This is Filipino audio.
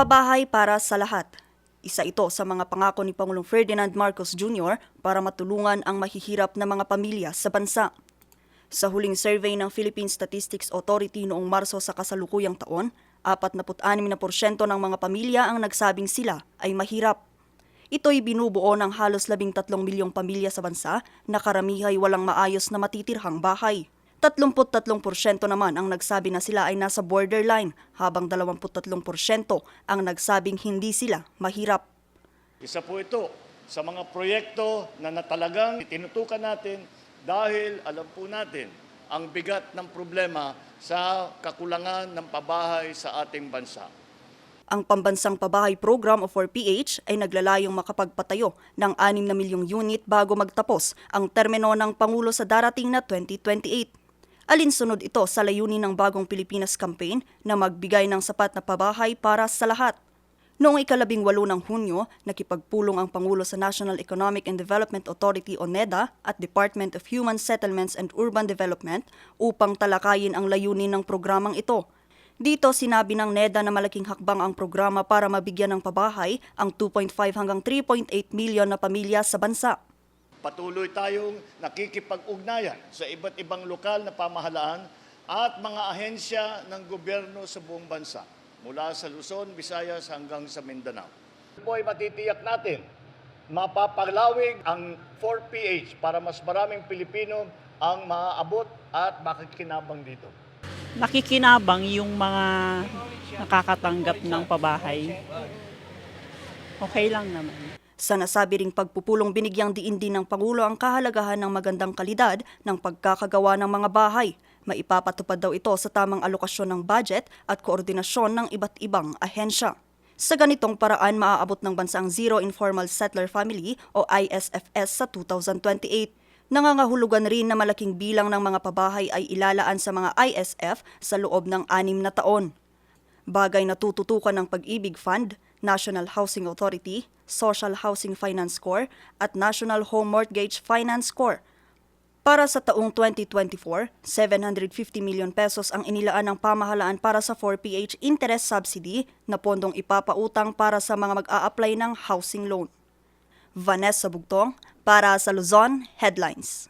Pabahay para sa lahat. Isa ito sa mga pangako ni Pangulong Ferdinand Marcos Jr. para matulungan ang mahihirap na mga pamilya sa bansa. Sa huling survey ng Philippine Statistics Authority noong Marso sa kasalukuyang taon, 46% ng mga pamilya ang nagsabing sila ay mahirap. Ito'y binubuo ng halos 13 milyong pamilya sa bansa na karamihay walang maayos na matitirhang bahay. 33% naman ang nagsabi na sila ay nasa borderline, habang 23% ang nagsabing hindi sila mahirap. Isa po ito sa mga proyekto na natalagang tinutukan natin dahil alam po natin ang bigat ng problema sa kakulangan ng pabahay sa ating bansa. Ang Pambansang Pabahay Program o 4PH ay naglalayong makapagpatayo ng 6 na milyong unit bago magtapos ang termino ng Pangulo sa darating na 2028. Alinsunod ito sa layunin ng Bagong Pilipinas Campaign na magbigay ng sapat na pabahay para sa lahat. Noong ikalabing walo ng Hunyo, nakipagpulong ang Pangulo sa National Economic and Development Authority o NEDA at Department of Human Settlements and Urban Development upang talakayin ang layunin ng programang ito. Dito sinabi ng NEDA na malaking hakbang ang programa para mabigyan ng pabahay ang 2.5 hanggang 3.8 milyon na pamilya sa bansa. Patuloy tayong nakikipag-ugnayan sa iba't ibang lokal na pamahalaan at mga ahensya ng gobyerno sa buong bansa, mula sa Luzon, Visayas hanggang sa Mindanao. Ito po matitiyak natin, mapapaglawig ang 4PH para mas maraming Pilipino ang maaabot at makikinabang dito. nakikinabang yung mga nakakatanggap ng pabahay. Okay lang naman. Sa nasabi ring pagpupulong binigyang diin din ng Pangulo ang kahalagahan ng magandang kalidad ng pagkakagawa ng mga bahay. Maipapatupad daw ito sa tamang alokasyon ng budget at koordinasyon ng iba't ibang ahensya. Sa ganitong paraan, maaabot ng bansa ang Zero Informal Settler Family o ISFS sa 2028. Nangangahulugan rin na malaking bilang ng mga pabahay ay ilalaan sa mga ISF sa loob ng anim na taon. Bagay na tututukan ng Pag-ibig Fund, National Housing Authority, Social Housing Finance Corps at National Home Mortgage Finance Corps. Para sa taong 2024, 750 milyon pesos ang inilaan ng pamahalaan para sa 4PH interest subsidy na pondong ipapautang para sa mga mag-a-apply ng housing loan. Vanessa Bugtong para sa Luzon Headlines.